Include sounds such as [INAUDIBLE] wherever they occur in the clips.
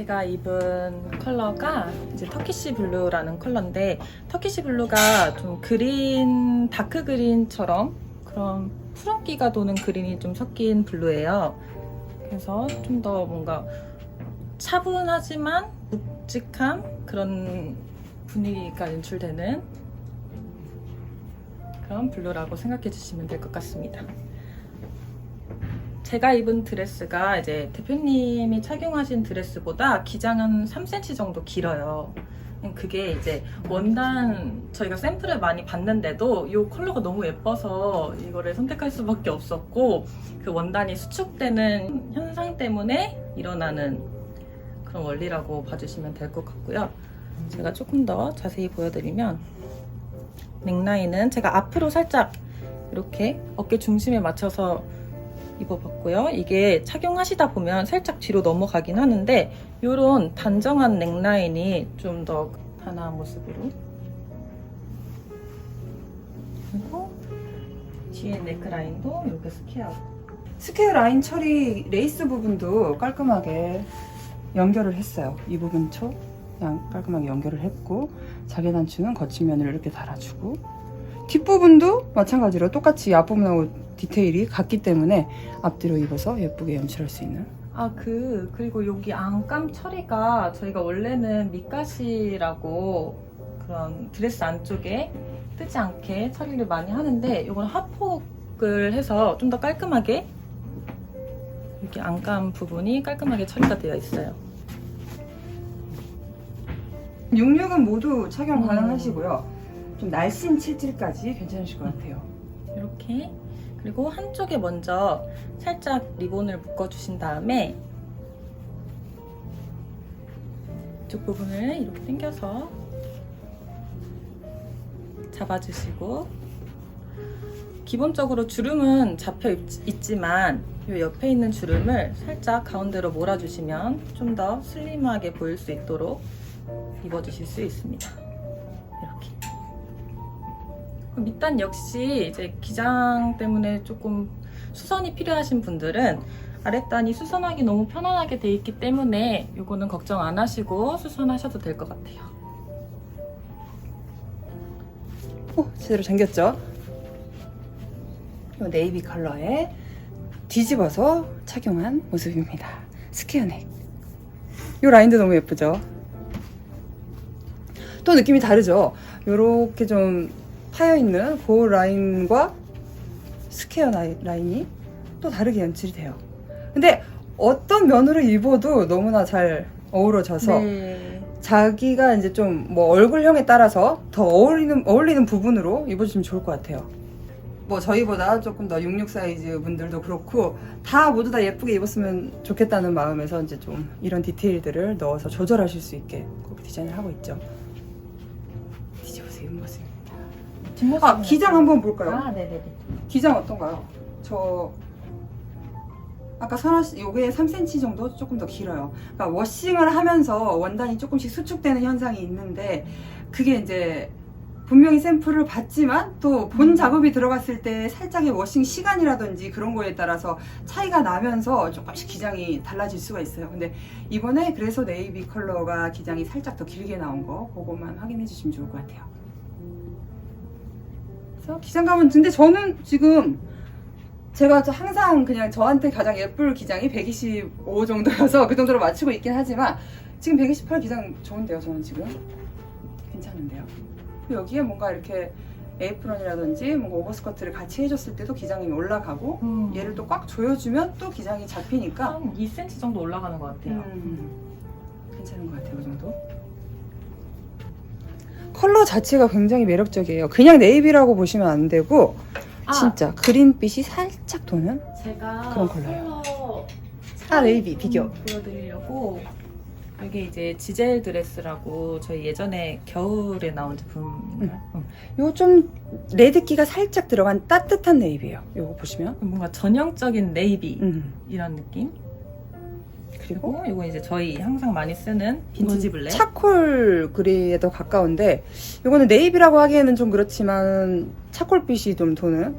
제가 입은 컬러가 이제 터키시 블루라는 컬러인데 터키시 블루가 좀 그린 다크 그린처럼 그런 푸른기가 도는 그린이 좀 섞인 블루예요. 그래서 좀 더 뭔가 차분하지만 묵직한 그런 분위기가 연출되는 그런 블루라고 생각해 주시면 될 것 같습니다. 제가 입은 드레스가 이제 대표님이 착용하신 드레스보다 기장은 3cm 정도 길어요. 그게 이제 원단 저희가 샘플을 많이 봤는데도 이 컬러가 너무 예뻐서 이거를 선택할 수밖에 없었고 그 원단이 수축되는 현상 때문에 일어나는 그런 원리라고 봐주시면 될 것 같고요. 제가 조금 더 자세히 보여드리면 넥라인은 제가 앞으로 살짝 이렇게 어깨 중심에 맞춰서 입어봤고요. 이게 착용하시다 보면 살짝 뒤로 넘어가긴 하는데 이런 단정한 넥라인이 좀 더 단아한 모습으로 그리고 뒤에 네크라인도 이렇게 스퀘어 스퀘어 라인 처리 레이스 부분도 깔끔하게 연결을 했어요. 이 부분 초 깔끔하게 연결을 했고 자개 단추는 거친 면을 이렇게 달아주고 뒷부분도 마찬가지로 똑같이 앞부분하고 디테일이 같기 때문에 앞뒤로 입어서 예쁘게 연출할 수 있는 아, 그, 그리고 여기 안감 처리가 저희가 원래는 밑가시라고 그런 드레스 안쪽에 뜨지 않게 처리를 많이 하는데 이건 하폭을 해서 좀 더 깔끔하게 여기 안감 부분이 깔끔하게 처리가 되어 있어요. 66은 모두 착용 음. 가능하시고요. 좀 날씬 칠질까지 괜찮으실 것 같아요. 이렇게 그리고 한쪽에 먼저 살짝 리본을 묶어주신 다음에 이쪽 부분을 이렇게 당겨서 잡아주시고 기본적으로 주름은 잡혀 있- 있지만 이 옆에 있는 주름을 살짝 가운데로 몰아주시면 좀 더 슬림하게 보일 수 있도록 입어주실 수 있습니다. 밑단 역시 이제 기장 때문에 조금 수선이 필요하신 분들은 아랫단이 수선하기 너무 편안하게 돼 있기 때문에 이거는 걱정 안 하시고 수선하셔도 될 것 같아요. 오, 제대로 잠겼죠? 이 네이비 컬러에 뒤집어서 착용한 모습입니다. 스퀘어넥. 이 라인도 너무 예쁘죠? 또 느낌이 다르죠? 이렇게 좀 파여있는 그 라인과 스퀘어 라인- 라인이 또 다르게 연출이 돼요. 근데 어떤 면으로 입어도 너무나 잘 어우러져서 네. 자기가 이제 좀 뭐 얼굴형에 따라서 더 어울리는 어울리는 부분으로 입어주시면 좋을 것 같아요. 뭐 저희보다 조금 더 66 사이즈 분들도 그렇고 다 모두 다 예쁘게 입었으면 좋겠다는 마음에서 이제 좀 이런 디테일들을 넣어서 조절하실 수 있게 디자인을 하고 있죠. 모습입니다. 뒷모습은 아 기장 한번 볼까요? 아, 네네네. 기장 어떤가요? 저 아까 선아 씨 요게 3cm 정도 조금 더 길어요. 그러니까 워싱을 하면서 원단이 조금씩 수축되는 현상이 있는데 그게 이제 분명히 샘플을 봤지만 또본 음. 작업이 들어갔을 때 살짝의 워싱 시간이라든지 그런 거에 따라서 차이가 나면서 조금씩 기장이 달라질 수가 있어요. 근데 이번에 그래서 네이비 컬러가 기장이 살짝 더 길게 나온 거 그것만 확인해 주시면 좋을 것 같아요. 그래서 기장감은 근데 저는 지금 제가 저 항상 그냥 저한테 가장 예쁠 기장이 125 정도여서 그 정도로 맞추고 있긴 하지만 지금 128 기장 좋은데요 저는 지금 괜찮은데요 여기에 뭔가 이렇게 에이프런이라든지 뭔가 오버스커트를 같이 해줬을 때도 기장이 올라가고 음. 얘를 또 꽉 조여주면 또 기장이 잡히니까 한 2cm 정도 올라가는 것 같아요. 음, 괜찮은 것 같아요, 그 정도. 컬러 자체가 굉장히 매력적이에요. 그냥 네이비라고 보시면 안 되고 아, 진짜 그린빛이 살짝 도는 제가 그런 컬러예요. 컬러 아, 네이비 좀 비교. 보여드리려고 이게 이제 지젤 드레스라고 저희 예전에 겨울에 나온 제품인가요? 응. 요 좀 레드기가 살짝 들어간 따뜻한 네이비예요. 요거 보시면. 뭔가 전형적인 네이비 음. 이런 느낌. 그리고 이거 이제 저희 항상 많이 쓰는 빈티지 블랙. 차콜 그레이에 더 가까운데 요거는 네이비라고 하기에는 좀 그렇지만 차콜빛이 좀 도는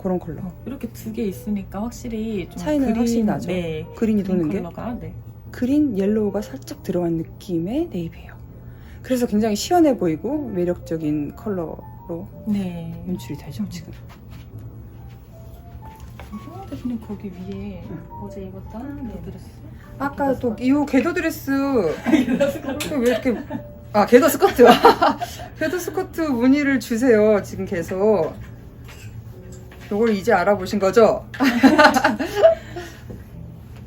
그런 컬러. 어, 이렇게 두 개 있으니까 확실히 좀 차이는 그린, 확실히 나죠. 네. 그린이 그린 도는 게. 컬러가 네. 그린 옐로우가 살짝 들어간 느낌의 네이비예요. 그래서 굉장히 시원해 보이고 매력적인 컬러로 네. 연출이 되죠 지금. 어, 대표님 거기 위에 어제 입었던 네 드레스. 아까 또 이 궤도 드레스. 또왜 이렇게 아 궤도 스커트. [LAUGHS] 궤도 스커트 무늬를 주세요 지금 계속. 요걸 이제 알아보신 거죠? [LAUGHS]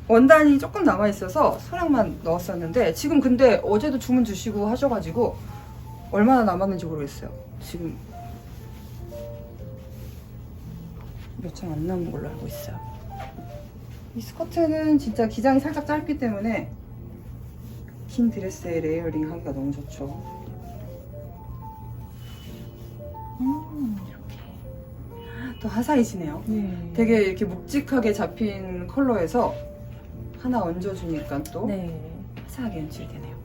원단이 조금 남아 있어서 소량만 넣었었는데 지금 근데 어제도 주문 주시고 하셔가지고 얼마나 남았는지 모르겠어요. 지금 몇 장 안 남은 걸로 알고 있어요 이 스커트는 진짜 기장이 살짝 짧기 때문에 긴 드레스에 레이어링 하기가 너무 좋죠. 음. 또 하사이시네요. 네. 되게 이렇게 묵직하게 잡힌 컬러에서 하나 얹어주니까 또 네. 화사하게 연출이 되네요.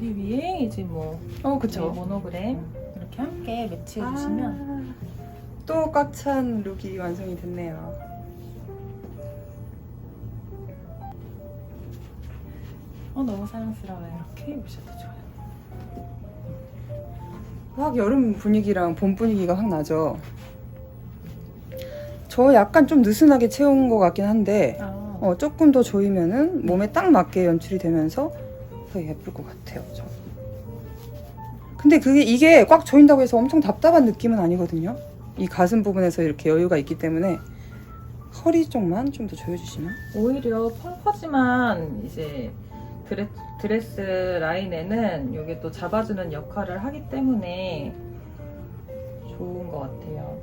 이 위에 이제 뭐 어, 네, 모노그램 이렇게 함께 매치해 주시면 또 꽉 찬 룩이 완성이 됐네요. 어 너무 사랑스러워요. 이렇게 입으셔도 좋아요. 확 여름 분위기랑 봄 분위기가 확 나죠. 저 약간 좀 느슨하게 채운 것 같긴 한데 아, 어, 조금 더 조이면은 몸에 딱 맞게 연출이 되면서 더 예쁠 것 같아요. 저. 근데 그게 이게 꽉 조인다고 해서 엄청 답답한 느낌은 아니거든요. 이 가슴 부분에서 이렇게 여유가 있기 때문에 허리 쪽만 좀 더 조여주시면 오히려 펑퍼짐한 이제 드레, 드레스 라인에는 이게 또 잡아주는 역할을 하기 때문에 좋은 것 같아요.